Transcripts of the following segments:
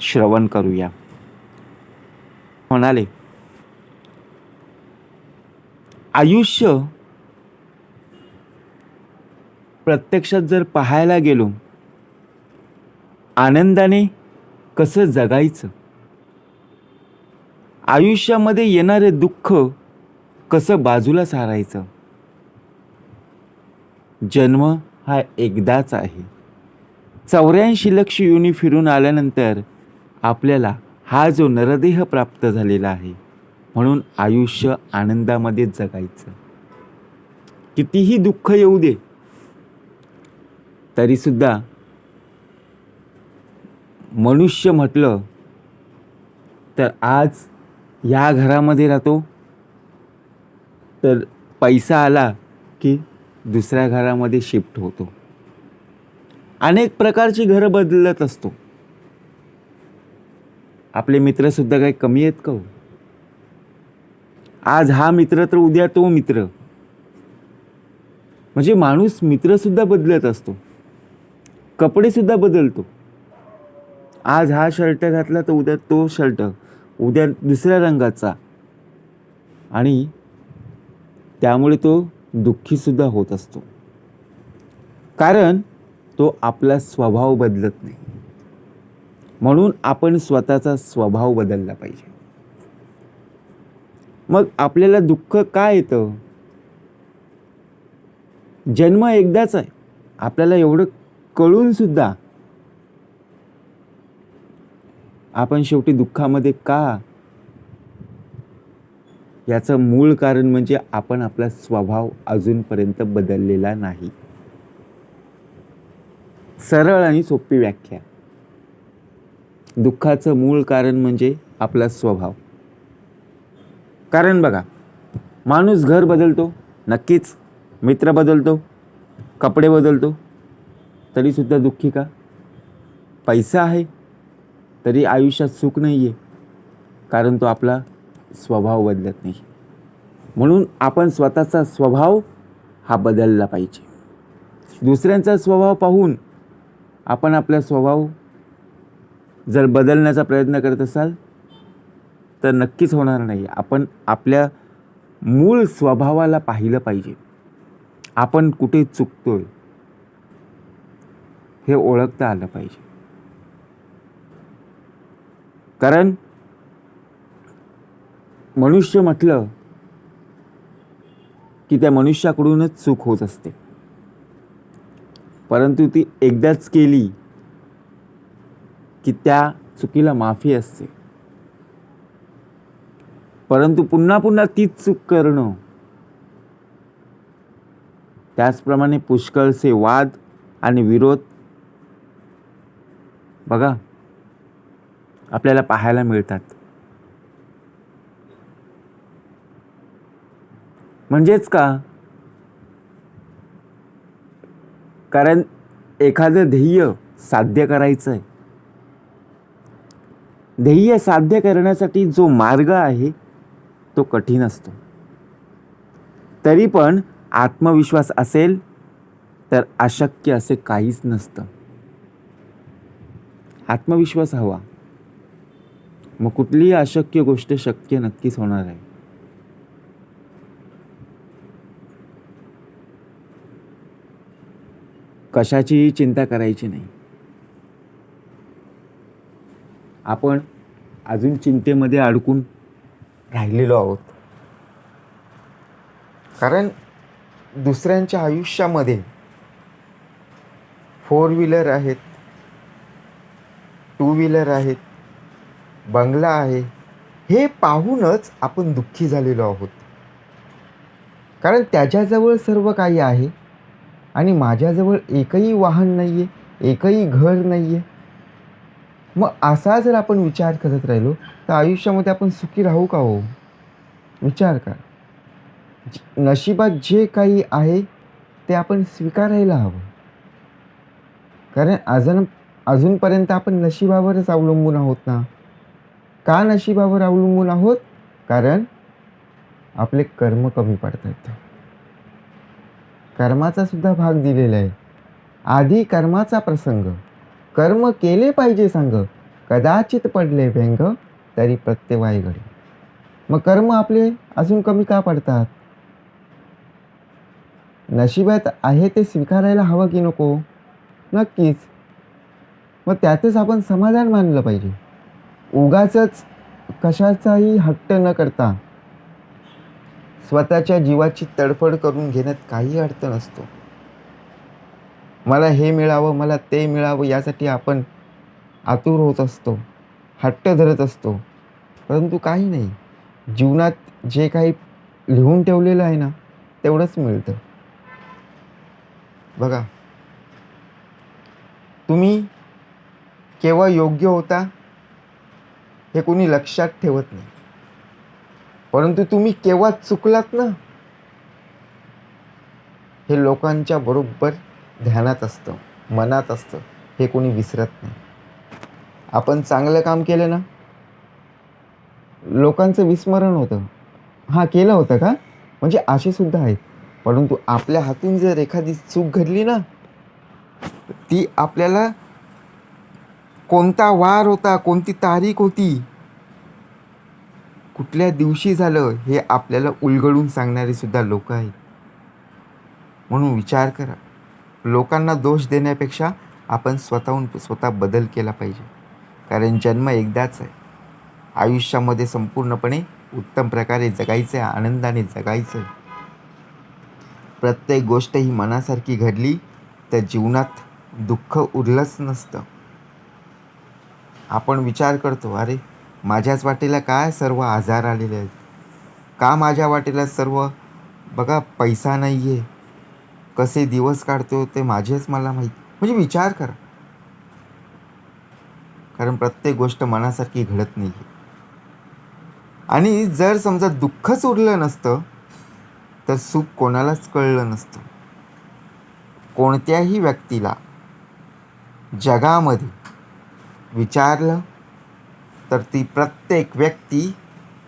श्रवण करूया. म्हणाले आयुष्य प्रत्यक्षात जर पाहायला गेलो आनंदाने कसं जगायचं? आयुष्यामध्ये येणारे दुःख कसं बाजूला सारायचं? जन्म हा एकदाच आहे. चौऱ्याऐंशी लक्ष युनी फिरून आल्यानंतर आपल्याला हा जो नरदेह प्राप्त झालेला आहे म्हणून आयुष्य आनंदामध्ये जगायचं. कितीही दुःख येऊ दे तरीसुद्धा मनुष्य म्हटलं तर आज ह्या घरामध्ये राहतो तर पैसा आला की दुसऱ्या घरामध्ये शिफ्ट होतो. अनेक प्रकारची घरं बदलत असतो. आपले मित्रसुद्धा काही कमी आहेत का हो? आज हा मित्र तर उद्या तो मित्र. म्हणजे माणूस मित्रसुद्धा बदलत असतो. कपडेसुद्धा बदलतो. आज हा शर्ट घातला तर उद्या तो शर्ट उद्या दुसऱ्या रंगाचा. आणि त्यामुळे तो दुःखीसुद्धा होत असतो. कारण तो आपला स्वभाव बदलत नाही. म्हणून आपण स्वतःचा स्वभाव बदलला पाहिजे. मग आपल्याला दुःख काय येतं? जन्म एकदाच आहे. आपल्याला एवढं कळून सुद्धा आपण शेवटी दुःखामध्ये का? याचं मूळ कारण म्हणजे आपण आपला स्वभाव अजूनपर्यंत बदललेला नाही. सरळ आणि सोपी व्याख्या. दुःखाचं मूळ कारण म्हणजे आपला स्वभाव. कारण बघा माणूस घर बदलतो नक्कीच मित्र बदलतो कपडे बदलतो तरीसुद्धा दुःखी का? पैसा आहे तरी आयुष्यात सुख नाही आहे कारण तो आपला स्वभाव बदलत नाही. म्हणून आपण स्वतःचा स्वभाव हा बदलला पाहिजे. दुसऱ्यांचा स्वभाव पाहून आपण आपला स्वभाव जर बदलण्याचा प्रयत्न करत असाल तर नक्कीच होणार नाही. आपण आपल्या मूळ स्वभावाला पाहिलं पाहिजे. आपण कुठे चुकतोय हे ओळखता आलं पाहिजे. कारण मनुष्य म्हटलं की त्या मनुष्याकडूनच चूक होत असते. परंतु ती एकदाच केली की त्या चुकीला माफी असते. परंतु पुन्हा पुन्हा तीच चूक करणं त्याचप्रमाणे पुष्कळचे वाद आणि विरोध बघा आपल्याला पाहायला मिळतात. म्हणजेच का? कारण एखादं ध्येय साध्य करायचं आहे ध्येय साध्य करण्यासाठी जो मार्ग आहे तो कठीण असतो. तरी पण आत्मविश्वास असेल तर अशक्य असे काहीच नसतं. आत्मविश्वास हवा. मग कुठलीही अशक्य गोष्ट शक्य नक्कीच होणार आहे? कशाचीही चिंता करायची नाही. आपण अजून चिंतेमध्ये अडकून राहिलेलो आहोत. कारण दुसऱ्यांच्या आयुष्यामध्ये फोर व्हीलर आहेत टू व्हीलर आहेत बंगला आहे हे पाहूनच आपण दुःखी झालेलो आहोत. कारण त्याच्याजवळ सर्व काही आहे आणि माझ्याजवळ एकही वाहन नाही आहे एकही घर नाही आहे मग असा जर आपण विचार करत राहिलो तर आयुष्यामध्ये आपण सुखी राहू का हो? विचार करा. नशिबात जे काही आहे ते आपण स्वीकारायला हवं. कारण अजून अजूनपर्यंत आपण नशिबावरच अवलंबून आहोत ना? का नशिबावर अवलंबून आहोत? कारण आपले कर्म कमी पडत आहेत कर्माचा सुद्धा भाग दिलेला आहे. आधी कर्माचा प्रसंग कर्म केले पाहिजे सांग कदाचित पडले व्यंग तरी प्रत्यवाय घडे. मग कर्म आपले अजून कमी का पडतात? नशिबात आहे ते स्वीकारायला हवं की नको? नक्कीच. मग त्यातच आपण समाधान मानलं पाहिजे. उगाच कशाचाही हट्ट न करता स्वतःच्या जीवाची तडफड करून घेण्यात काही अर्थ नसतो. मला हे मिळावं मला ते मिळावं यासाठी आपण आतुर होत असतो हट्ट धरत असतो. परंतु काही नाही. जीवनात जे काही लिहून ठेवलेलं आहे ना तेवढंच मिळतं. बघा. तुम्ही केव्हा योग्य होता हे कोणी लक्षात ठेवत नाही. परंतु तुम्ही केव्हा चुकलात ना हे लोकांच्या बरोबर ध्यानात असतं मनात असतं हे कोणी विसरत नाही. आपण चांगलं काम केलं ना? लोकांचं विस्मरण होतं. हां केलं होतं का? म्हणजे असे सुद्धा आहेत. परंतु आपल्या हातून जर एखादी चूक घडली ना ती आपल्याला कोणता वार होता कोणती तारीख होती कुठल्या दिवशी झालं हे आपल्याला उलगडून सांगणारे सुद्धा लोक आहेत. म्हणून विचार करा. लोकांना दोष देण्यापेक्षा आपण स्वतःहून स्वतः बदल केला पाहिजे. कारण जन्म एकदाच आहे. आयुष्यामध्ये संपूर्णपणे उत्तम प्रकारे जगायचं आहे आनंदाने जगायचं आहे. प्रत्येक गोष्ट ही मनासारखी घडली तर जीवनात दुःख उरलंच नसतं. आपण विचार करतो अरे माझ्याच वाटेला काय सर्व आजार आलेले आहेत? का माझ्या वाटेला सर्व? बघा पैसा नाही आहे कसे दिवस काढतो ते माझेच मला माहीत. म्हणजे विचार करा. कारण प्रत्येक गोष्ट मनासारखी घडत नाही आहे आणि जर समजा दुःखच उरलं नसतं तर सुख कोणालाच कळलं नसतं. कोणत्याही व्यक्तीला जगामध्ये विचारलं तर ती प्रत्येक व्यक्ती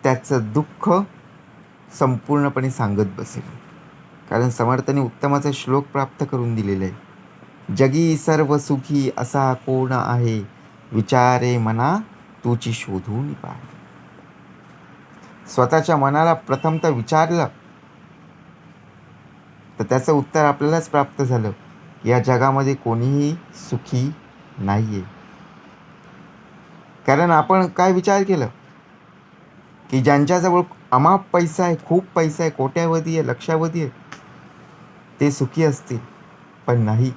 त्याचं दुःख संपूर्णपणे सांगत बसेल. कारण समर्थाने उत्तमाचा श्लोक प्राप्त करून दिलेला. आहे जगी सर्व सुखी असा कोण आहे? विचारे मना तुची शोधून पाह स्वतःच्या मनाला प्रथमतः विचारलं. तर त्याचं उत्तर आपल्यालाच प्राप्त झालं. या जगामध्ये कोणीही सुखी नाही आहे कारण आपण काय विचार केलं? की ज्यांच्याजवळ अमाप पैसा आहे खूप पैसा आहे कोट्यावधी आहे लक्षावधी आहे ते सुखी असतील पण नाही.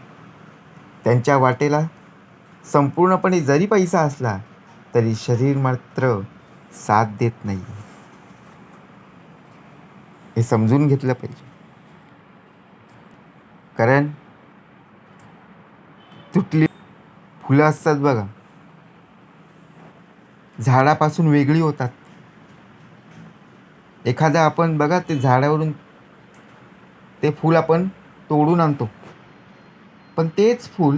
त्यांच्या वाटेला संपूर्णपणे जरी पैसा असला तरी शरीर मात्र साथ देत नाही. हे समजून घेतलं पाहिजे. कारण तुटली फुलं असतात बघा. झाडापासून वेगळी होतात. एखादा आपण बघा ते झाडावरून ते फूल आपण तोडून आणतो. पण तेच फूल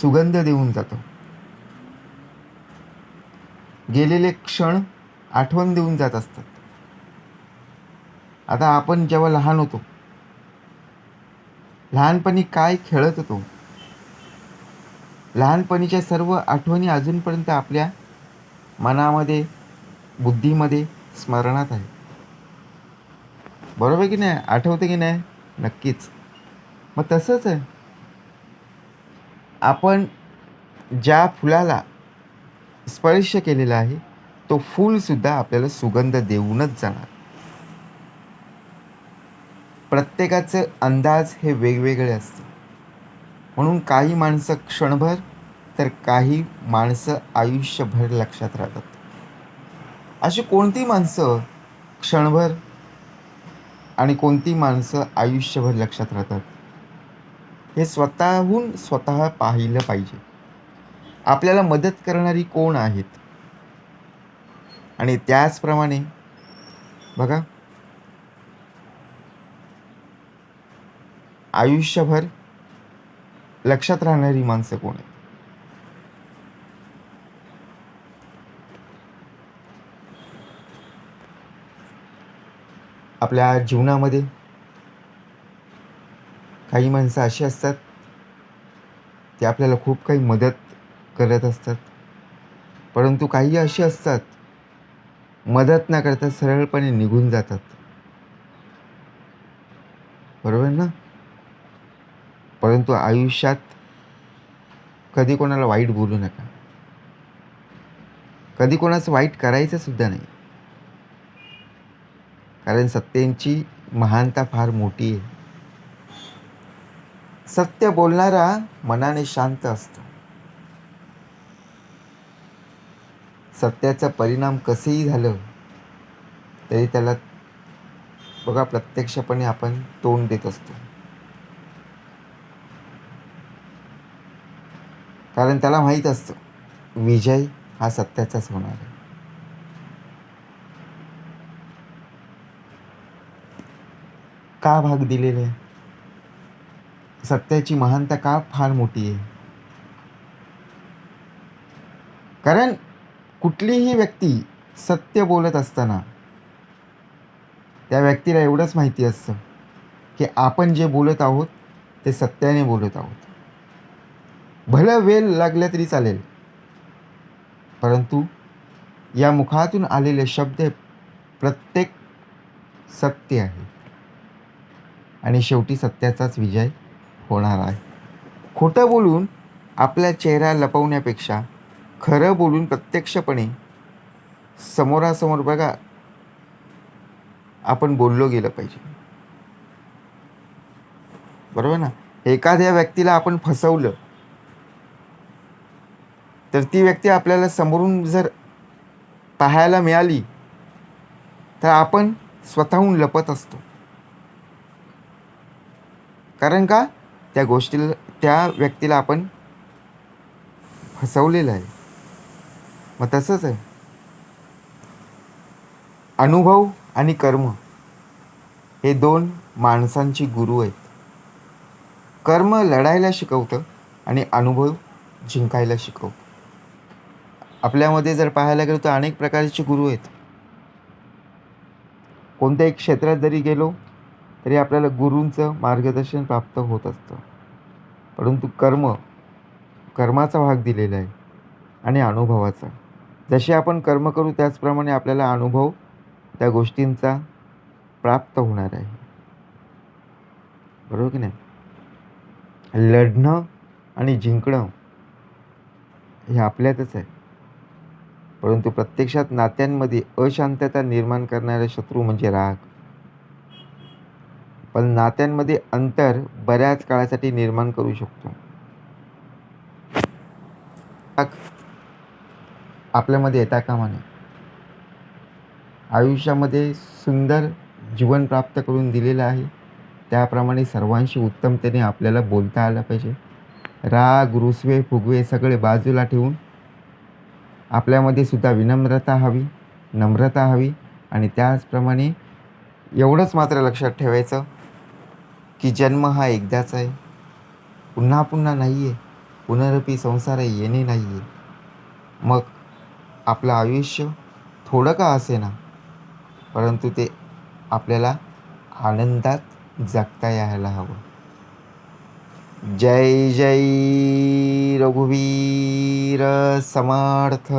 सुगंध देऊन जातं. गेलेले क्षण आठवण देऊन जात असतात. आता आपण जेव्हा लहान होतो लहानपणी काय खेळत होतो? लहानपणीच्या सर्व आठवणी अजूनपर्यंत आपल्या मनामध्ये बुद्धीमध्ये स्मरणात आहे बरोबर की नाही? आठवते की नाही? नक्कीच. मग तसंच आहे. आपण ज्या फुलाला स्पर्श केलेला आहे तो फूलसुद्धा आपल्याला सुगंध देऊनच जाणार. प्रत्येकाचे अंदाज हे वेगवेगळे असते. म्हणून काही माणसं क्षणभर तर काही माणसं आयुष्यभर लक्षात राहतात. अशी कोणती माणसं क्षणभर आणि कोणती माणसं आयुष्यभर लक्षात राहतात? हे स्वतःहून स्वतः पाहिलं पाहिजे. आपल्याला मदत करणारी कोण आहेत? आणि त्याचप्रमाणे बघा. आयुष्यभर लक्षात राहणारी माणसं कोण आहेत? आपल्या जीवनामध्ये काही माणसं अशी असतात ते आपल्याला खूप काही मदत करत असतात. परंतु काही अशी असतात मदत न करता सरळपणे निघून जातात. बरोबर ना? परंतु आयुष्यात कधी कोणाला वाईट बोलू नका. कधी कोणाचं वाईट करायचं सुद्धा नाही. कारण सत्यांची महानता फार मोठी आहे. सत्य बोलणारा मनाने शांत असतो. सत्याचा परिणाम कसेही झालं तरी त्याला बघा प्रत्यक्षपणे आपण तोंड देत असतो. कारण त्याला माहीत असतं विजय हा सत्याचाच होणार आहे. का भाग दिलेले? आहे सत्याची महानता का फार मोठी आहे? कारण कुठलीही व्यक्ती सत्य बोलत असताना त्या व्यक्तीला एवढंच माहिती असतं की आपण जे बोलत आहोत ते सत्याने बोलत आहोत. भलं वेळ लागलं तरी चालेल. परंतु या मुखातून आलेले शब्द प्रत्येक सत्य आहे. आणि शेवटी सत्याचाच विजय होणार आहे. खोटं बोलून आपला चेहरा लपवण्यापेक्षा खरं बोलून प्रत्यक्षपणे समोरासमोर बघा आपण बोललो गेलं पाहिजे. बरोबर ना? एखाद्या व्यक्तीला आपण फसवलं तर ती व्यक्ती आपल्याला समोरून जर पाहायला मिळाली तर आपण स्वतःहून लपत असतो. कारण का? त्या गोष्टीला त्या व्यक्तीला आपण फसवलेलं आहे. मग तसंच आहे. अनुभव आणि कर्म हे दोन माणसांची गुरु आहेत. कर्म लढायला शिकवतं आणि अनुभव जिंकायला शिकवतं. आपल्यामध्ये जर पाहायला गेलो तर अनेक प्रकारचे गुरु आहेत. कोणत्याही क्षेत्रात जरी गेलो तरी आपल्याला गुरूंचं मार्गदर्शन प्राप्त होत असतं. परंतु कर्म कर्माचा भाग दिलेला आहे आणि अनुभवाचा. जसे आपण कर्म करू त्याचप्रमाणे आपल्याला अनुभव त्या गोष्टींचा प्राप्त होणार आहे. बरोबर की नाही? लढणं आणि जिंकणं हे आपल्यातच आहे. परंतु प्रत्यक्षात नात्यांमध्ये अशांतता निर्माण करणारे शत्रू म्हणजे राग. पण नात्यांमध्ये अंतर बऱ्याच काळासाठी निर्माण करू शकतो. आपल्यामध्ये येता कामा नये. आयुष्यामध्ये सुंदर जीवन प्राप्त करून दिलेलं आहे. त्याप्रमाणे सर्वांशी उत्तमतेने आपल्याला बोलता आलं पाहिजे. राग रुसवे फुगवे सगळे बाजूला ठेवून आपल्यामध्ये सुद्धा विनम्रता हवी नम्रता हवी आणि त्याचप्रमाणे एवढंच मात्र लक्षात ठेवायचं. की जन्म हा एकदाच आहे. पुन्हा पुन्हा नाही आहे पुनरपी संसार येणे नाही आहे मग आपलं आयुष्य थोडं का असे ना परंतु ते आपल्याला आनंदात जगता यायला हवं. जय जय रघुवीर समर्थ.